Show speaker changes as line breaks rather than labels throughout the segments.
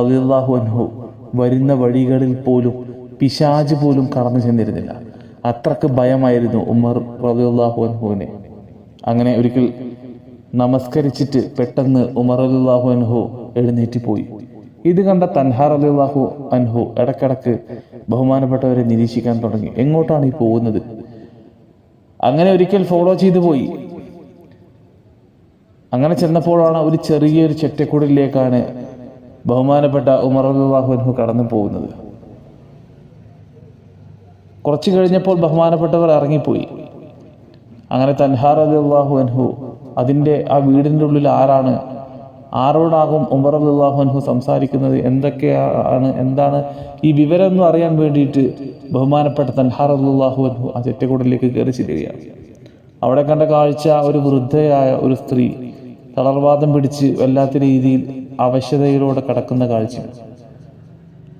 റളിയല്ലാഹു അൻഹു വരുന്ന വഴികളിൽ പോലും പിശാജ് പോലും കടന്നു ചെന്നിരുന്നില്ല. അത്രയ്ക്ക് ഭയമായിരുന്നു ഉമർ റളിയല്ലാഹു അനുഹുവിനെ അങ്ങനെ ഒരിക്കൽ നമസ്കരിച്ചിട്ട് പെട്ടെന്ന് ഉമർ റളിയല്ലാഹു അൻഹു എഴുന്നേറ്റ് പോയി. ഇത് കണ്ട തൻഹാർ റളിയല്ലാഹു അൻഹു ഇടക്കിടക്ക് ബഹുമാനപ്പെട്ടവരെ നിരീക്ഷിക്കാൻ തുടങ്ങി. എങ്ങോട്ടാണ് ഈ പോകുന്നത്? അങ്ങനെ ഒരിക്കൽ ഫോളോ ചെയ്തു പോയി. അങ്ങനെ ചെന്നപ്പോഴാണ് ഒരു ചെറിയൊരു ചെറ്റക്കുടലിലേക്കാണ് ബഹുമാനപ്പെട്ട ഉമർ കടന്നു പോകുന്നത് കുറച്ചു കഴിഞ്ഞപ്പോൾ ബഹുമാനപ്പെട്ടവർ ഇറങ്ങിപ്പോയി. അങ്ങനെ തൻഹാർ അള്ളാഹു അൻഹു അതിന്റെ ആ വീടിന്റെ ഉള്ളിൽ ആരാണ് ആരോടാകും ഉമർ അള്ളാഹു അൻഹു സംസാരിക്കുന്നത് എന്തൊക്കെയാണ് എന്താണ് ഈ വിവരമൊന്നും അറിയാൻ വേണ്ടിയിട്ട് ബഹുമാനപ്പെട്ട തൻഹാർ അള്ളാഹു അൻഹു ആ ചെറ്റക്കൂടലിലേക്ക് കയറി ചെല്ലുകയാണ്. അവിടെ കണ്ട കാഴ്ച ഒരു വൃദ്ധയായ ഒരു സ്ത്രീ തളർവാദം പിടിച്ച് വല്ലാത്ത രീതിയിൽ അവശതയിലൂടെ കടക്കുന്ന കാഴ്ച.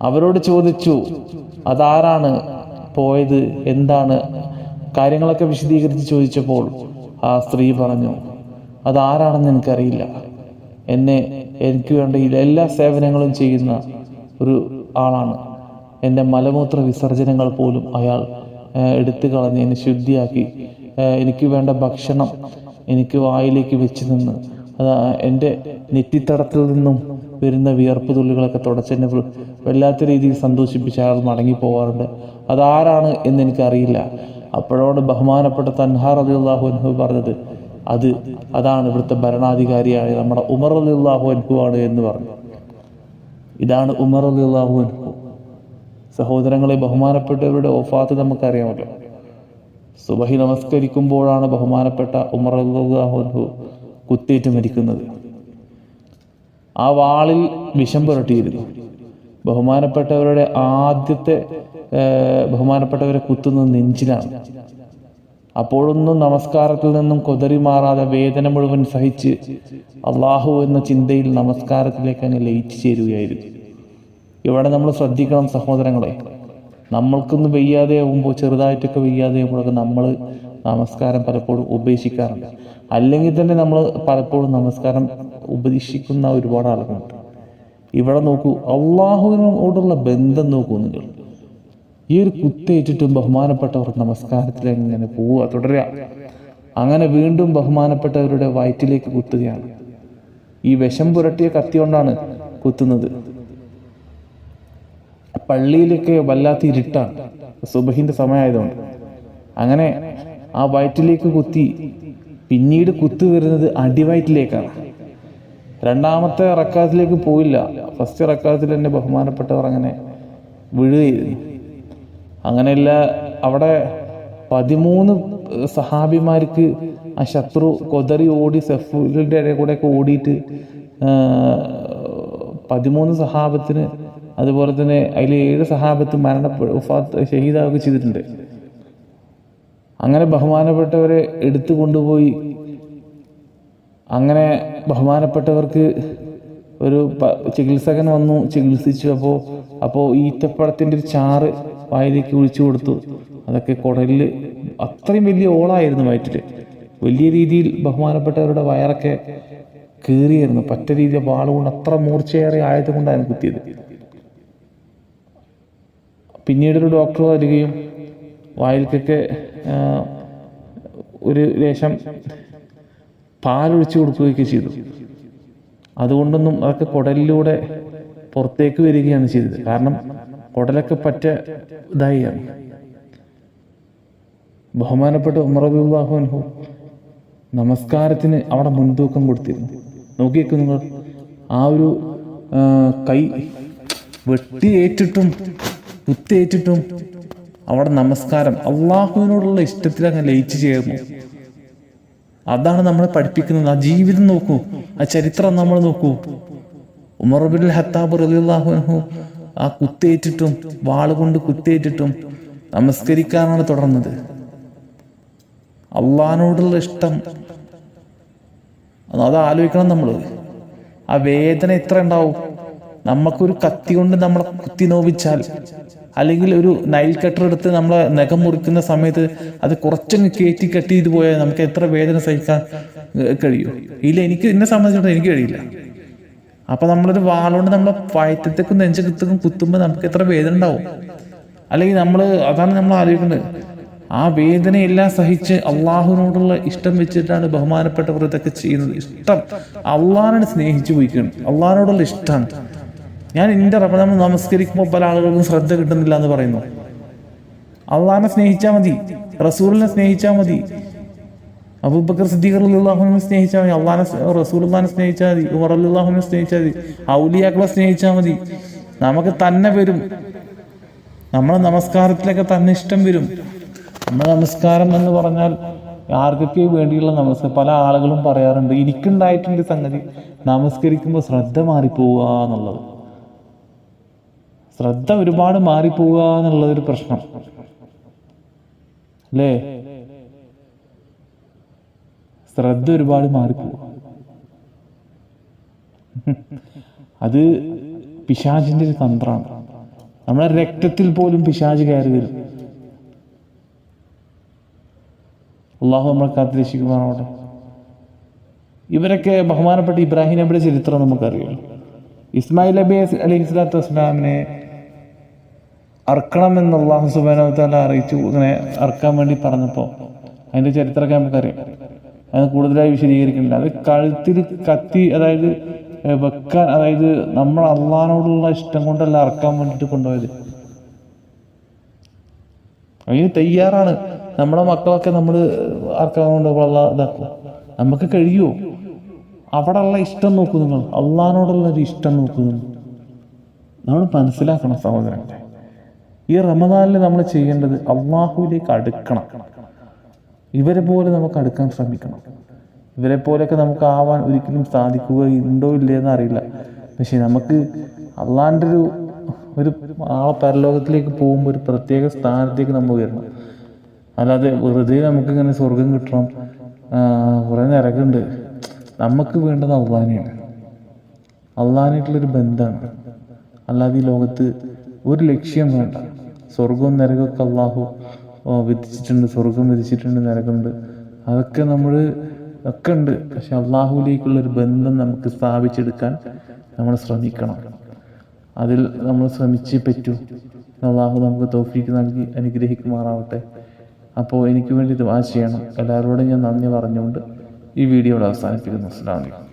അവരോട് ചോദിച്ചു അതാരാണ് പോയത്? എന്താണ്? കാര്യങ്ങളൊക്കെ വിശദീകരിച്ച് ചോദിച്ചപ്പോൾ ആ സ്ത്രീ പറഞ്ഞു അതാരാണെന്ന് എനിക്കറിയില്ല. എന്നെ എനിക്ക് വേണ്ട എല്ലാ സേവനങ്ങളും ചെയ്യുന്ന ഒരു ആളാണ്. എന്റെ മലമൂത്ര വിസർജനങ്ങൾ പോലും അയാൾ എടുത്തു കളഞ്ഞ് എന്നെ ശുദ്ധിയാക്കി. എനിക്ക് വേണ്ട ഭക്ഷണം എനിക്ക് വായിലേക്ക് വെച്ച് നിന്ന് അത് എന്റെ നെറ്റിത്തടത്തിൽ നിന്നും വരുന്ന വിയർപ്പ് തുള്ളികളൊക്കെ തുടച്ചെന്നെ വല്ലാത്ത രീതിയിൽ സന്തോഷിപ്പിച്ച് അയാൾ മടങ്ങി പോകാറുണ്ട് അതാരാണ് എന്ന് എനിക്കറിയില്ല. അപ്പോഴോട് ബഹുമാനപ്പെട്ട തൻഹാർ അലിള്ളാഹു അൻഹു പറഞ്ഞത് അത് അതാണ് ഇവിടുത്തെ ഭരണാധികാരിയായ നമ്മുടെ ഉമർ അലിള്ളാഹു അൻഹു ആണ് എന്ന് പറഞ്ഞു. ഇതാണ് ഉമർ അലിള്ളാഹു അനുഭവം സഹോദരങ്ങളെ ബഹുമാനപ്പെട്ടവരുടെ ഒഫാത്ത് നമുക്കറിയാമല്ലോ. സുബഹി നമസ്കരിക്കുമ്പോഴാണ് ബഹുമാനപ്പെട്ട ഉമർ അലിള്ളാഹു അൻഹു കുത്തേറ്റ് മരിക്കുന്നത്. ആ വാളിൽ വിഷം പുരട്ടിയിരുന്നു. ബഹുമാനപ്പെട്ടവരുടെ ആദ്യത്തെ ബഹുമാനപ്പെട്ടവരെ കുത്തുന്നത് നെഞ്ചിലാണ്. അപ്പോഴൊന്നും നമസ്കാരത്തിൽ നിന്നും കൊതറി മാറാതെ വേദന മുഴുവൻ സഹിച്ച് അള്ളാഹു എന്ന ചിന്തയിൽ നമസ്കാരത്തിലേക്ക് അങ്ങ് ലയിച്ചു ചേരുകയായിരുന്നു. ഇവിടെ നമ്മൾ ശ്രദ്ധിക്കണം സഹോദരങ്ങളെ. നമ്മൾക്കൊന്ന് വെയ്യാതെ ആകുമ്പോൾ ചെറുതായിട്ടൊക്കെ വെയ്യാതെ ആകുമ്പോഴൊക്കെ നമ്മൾ നമസ്കാരം പലപ്പോഴും ഉപേക്ഷിക്കാറുണ്ട്. അല്ലെങ്കിൽ തന്നെ നമ്മൾ പലപ്പോഴും നമസ്കാരം ഉപദേശിക്കുന്ന ഒരുപാട് ആളുകളുണ്ട്. ഇവിടെ നോക്കൂ അള്ളാഹുവിനോടുള്ള ബന്ധം നോക്കൂ നിങ്ങൾ. ഈ ഒരു കുത്തേറ്റിട്ടും ബഹുമാനപ്പെട്ടവർ നമസ്കാരത്തിൽ എങ്ങനെ പോവുക തുടരുക. അങ്ങനെ വീണ്ടും ബഹുമാനപ്പെട്ടവരുടെ വയറ്റിലേക്ക് കുത്തുകയാണ്. ഈ വിഷം പുരട്ടിയ കത്തി കൊണ്ടാണ് കുത്തുന്നത്. പള്ളിയിലൊക്കെ വല്ലാത്ത ഇരുട്ടാണ്. സുബഹിന്റെ സമയമായതുകൊണ്ട്. അങ്ങനെ ആ വയറ്റിലേക്ക് കുത്തി. പിന്നീട് കുത്തു വരുന്നത് അടിവയറ്റിലേക്കാണ്. രണ്ടാമത്തെ റക്കാത്തിലേക്ക് പോയില്ല. ഫസ്റ്റ് റക്കാത്തിൽ തന്നെ ബഹുമാനപ്പെട്ടവർ അങ്ങനെ വീഴുകയായിരുന്നു അങ്ങനെയല്ല അവിടെ പതിമൂന്ന് സഹാബിമാർക്ക് ആ ശത്രു കൊതറി ഓടി സെഫുലിന്റെ ഇടയിൽ കൂടെയൊക്കെ ഓടിയിട്ട് പതിമൂന്ന് സഹാബത്തിന് അതുപോലെ തന്നെ അതിൽ ഏഴ് സഹാബത്ത് മരണപ്പെ ഉഫാത്ത് ഷഹീദാവുകയൊക്കെ ചെയ്തിട്ടുണ്ട്. അങ്ങനെ ബഹുമാനപ്പെട്ടവരെ എടുത്തു കൊണ്ടുപോയി. അങ്ങനെ ബഹുമാനപ്പെട്ടവർക്ക് ഒരു ചികിത്സകൻ വന്നു ചികിത്സിച്ചു. അപ്പോൾ അപ്പോൾ ഈത്തപ്പഴത്തിന്റെ ഒരു ചാറ് വായിലേക്ക് ഒഴിച്ചു കൊടുത്തു. അതൊക്കെ കുടലിൽ അത്രയും വലിയ ഓളായിരുന്നു വയറ്റിൽ. വലിയ രീതിയിൽ ബഹുമാനപ്പെട്ടവരുടെ വയറൊക്കെ കീറിയായിരുന്നു. പറ്റ രീതിയിൽ വാളുകൊണ്ട് അത്ര മൂർച്ചയേറെ ആയത് കുത്തിയത്. പിന്നീടൊരു ഡോക്ടർ വരികയും വായിൽക്കൊക്കെ ഒരു ലേശം പാലൊഴിച്ചു കൊടുക്കുകയൊക്കെ ചെയ്തു. അതുകൊണ്ടൊന്നും അതൊക്കെ കുടലിലൂടെ പുറത്തേക്ക് വരികയാണ് ചെയ്തത്. കാരണം കുടലൊക്കെ പറ്റ ഇതായിയാണ് ബഹുമാനപ്പെട്ട ഉമറബുല്ലാഹുൻഹു നമസ്കാരത്തിന് അവിടെ മുൻതൂക്കം കൊടുത്തിരുന്നു. നോക്കിയേക്കും നിങ്ങൾ ആ ഒരു കൈ വെട്ടിയേറ്റിട്ടും കുത്തേറ്റിട്ടും അവിടെ നമസ്കാരം. അള്ളാഹുവിനോടുള്ള ഇഷ്ടത്തിൽ അങ്ങ് ലയിച്ചു ചേർന്നു. അതാണ് നമ്മളെ പഠിപ്പിക്കുന്നത്. ആ ജീവിതം നോക്കൂ. ആ ചരിത്രം നമ്മൾ നോക്കൂ. ഉമർബിൻ ഹത്താബ് അൻഹു ആ കുത്തേറ്റിട്ടും വാളുകൊണ്ട് കുത്തേറ്റിട്ടും നമസ്കരിക്കാനാണ് തുടർന്നത്. അള്ളഹാനോടുള്ള ഇഷ്ടം. അത് ആലോചിക്കണം നമ്മൾ ആ വേദന എത്ര ഉണ്ടാവും? നമുക്കൊരു കത്തി കൊണ്ട് നമ്മളെ കുത്തി നോവിച്ചാൽ. അല്ലെങ്കിൽ ഒരു നൈൽ കട്ടർ എടുത്ത് നമ്മൾ നഖം മുറിക്കുന്ന സമയത്ത് അത് കുറച്ചങ്ങ് കയറ്റി കട്ടി ചെയ്ത് പോയാൽ നമുക്ക് എത്ര വേദന സഹിക്കാൻ കഴിയും? ഇല്ല എനിക്ക് എന്നെ സംബന്ധിച്ചിടത്തോളം എനിക്ക് കഴിയില്ല. അപ്പോൾ നമ്മളൊരു വാളുകൊണ്ട് നമ്മളെ വയറ്റത്തേക്കും നെഞ്ചകത്തേക്കും കുത്തുമ്പോൾ നമുക്ക് എത്ര വേദന ഉണ്ടാവും? അല്ലെങ്കിൽ നമ്മൾ അതാണ് നമ്മൾ ആലോചിക്കുന്നത്. ആ വേദനയെല്ലാം സഹിച്ച് അള്ളാഹുവിനോടുള്ള ഇഷ്ടം വെച്ചിട്ടാണ് ബഹുമാനപ്പെട്ടവർ ഇതൊക്കെ ചെയ്യുന്നത്. ഇഷ്ടം. അള്ളാഹിനെ സ്നേഹിച്ചു പോയിക്കണം അള്ളാഹിനോടുള്ള ഇഷ്ടമാണ് ഞാൻ എന്റെ നമ്മൾ നമസ്കരിക്കുമ്പോൾ പല ആളുകൾക്കും ശ്രദ്ധ കിട്ടുന്നില്ല എന്ന് പറയുന്നു. അള്ളാഹിനെ സ്നേഹിച്ചാൽ മതി റസൂലിനെ സ്നേഹിച്ചാൽ മതി അബൂബക്കർ സിദ്ദീഖ് അള്ളാഹുവിനെ സ്നേഹിച്ചാൽ മതി അള്ളാഹിനെ റസൂലുള്ളാഹിനെ സ്നേഹിച്ചാൽ മതി ഉമർ അള്ളാഹുനെ സ്നേഹിച്ചാൽ മതി ഔലിയാക്കളെ സ്നേഹിച്ചാൽ മതി. നമുക്ക് തന്നെ വരും. നമ്മളെ നമസ്കാരത്തിലൊക്കെ തന്നെ ഇഷ്ടം വരും. നമ്മുടെ നമസ്കാരം എന്ന് പറഞ്ഞാൽ ആർക്കൊക്കെ വേണ്ടിയുള്ള നമസ്കാരം പല ആളുകളും പറയാറുണ്ട് എനിക്കുണ്ടായിട്ടുണ്ട് സംഗതി. നമസ്കരിക്കുമ്പോൾ ശ്രദ്ധ മാറിപ്പോവുക എന്നുള്ളത്. ശ്രദ്ധ ഒരുപാട് മാറിപ്പോവുക എന്നുള്ളതൊരു പ്രശ്നം. അല്ലേ? ശ്രദ്ധ ഒരുപാട് മാറിപ്പോവുക അത് പിശാചിന്റെ ഒരു തന്ത്രമാണ്. നമ്മുടെ രക്തത്തിൽ പോലും പിശാജ് കയറി വരും അള്ളാഹു നമ്മളെ കാത്തിരക്ഷിക്കുമാറോട്ടെ ഇവരൊക്കെ ബഹുമാനപ്പെട്ട ഇബ്രാഹിം നബിയുടെ ചരിത്രം നമുക്കറിയാം. ഇസ്മായിൽ നബി അലൈഹി സ്വലാത്തു വസ്സലാമിനെ അർക്കണം എന്ന് അള്ളാഹു സുബാനവത്താല അറിയിച്ചു. ഇങ്ങനെ അർക്കാൻ വേണ്ടി പറഞ്ഞപ്പോൾ അതിന്റെ ചരിത്രമൊക്കെ നമുക്കറിയാം. അത് കൂടുതലായി വിശദീകരിക്കുന്നില്ല. അത് കഴുത്തിൽ കത്തി അതായത് വെക്കാൻ അതായത് നമ്മൾ അള്ളഹാനോടുള്ള ഇഷ്ടം കൊണ്ടല്ല അറക്കാൻ വേണ്ടിയിട്ട് കൊണ്ടുപോയത്. അതിന് തയ്യാറാണ്. നമ്മളെ മക്കളൊക്കെ നമ്മൾ അറക്കാൻ കൊണ്ടുപോകുള്ള ഇതാക്കും നമുക്ക് കഴിയുമോ അവിടെ ഉള്ള ഇഷ്ടം നോക്കൂ നിങ്ങൾ. അള്ളഹാനോടുള്ള ഒരു ഇഷ്ടം നോക്കൂ നിങ്ങൾ. നമ്മൾ മനസ്സിലാക്കണം സഹോദരങ്ങളെ. ഈ റമദാനിൽ നമ്മൾ ചെയ്യേണ്ടത് അള്ളാഹുവിലേക്ക് അടുക്കണം. ഇവരെ പോലെ നമുക്ക് അടുക്കാൻ ശ്രമിക്കണം. ഇവരെ പോലെയൊക്കെ നമുക്ക് ആവാൻ ഒരിക്കലും സാധിക്കുകയുണ്ടോ ഇല്ലയെന്ന് അറിയില്ല. പക്ഷെ നമുക്ക് അള്ളാന്റെ ഒരു ഒരു ആളെ പരലോകത്തിലേക്ക് പോകുമ്പോൾ ഒരു പ്രത്യേക സ്ഥാനത്തേക്ക് നമ്മൾ വരണം. അല്ലാതെ വെറുതെ നമുക്ക് ഇങ്ങനെ സ്വർഗം കിട്ടണം കുറേ നിരക്കുണ്ട്. നമുക്ക് വേണ്ടത് അള്ളാനെയാണ്. അള്ളാനായിട്ടുള്ളൊരു ബന്ധമാണ് അല്ലാതെ ഈ ലോകത്ത് ഒരു ലക്ഷ്യം വേണ്ട. സ്വർഗവും നരകമൊക്കെ അള്ളാഹു വിധിച്ചിട്ടുണ്ട് സ്വർഗം വിധിച്ചിട്ടുണ്ട് നരകമുണ്ട്. അതൊക്കെ നമ്മൾ ഒക്കെ ഉണ്ട്. പക്ഷെ അള്ളാഹുവിലേക്കുള്ളൊരു ബന്ധം നമുക്ക് സ്ഥാപിച്ചെടുക്കാൻ നമ്മൾ ശ്രമിക്കണം. അതിൽ നമ്മൾ ശ്രമിച്ചേ പറ്റൂ. അള്ളാഹു നമുക്ക് തോഫീക്ക് നൽകി അനുഗ്രഹിക്കുമാറാവട്ടെ. അപ്പോൾ എനിക്ക് വേണ്ടി ദുആ ചെയ്യണം. എല്ലാവരോടും ഞാൻ നന്ദി പറഞ്ഞുകൊണ്ട് ഈ വീഡിയോ അവസാനിപ്പിക്കുന്നു. അസ്സാം അലൈക്കും.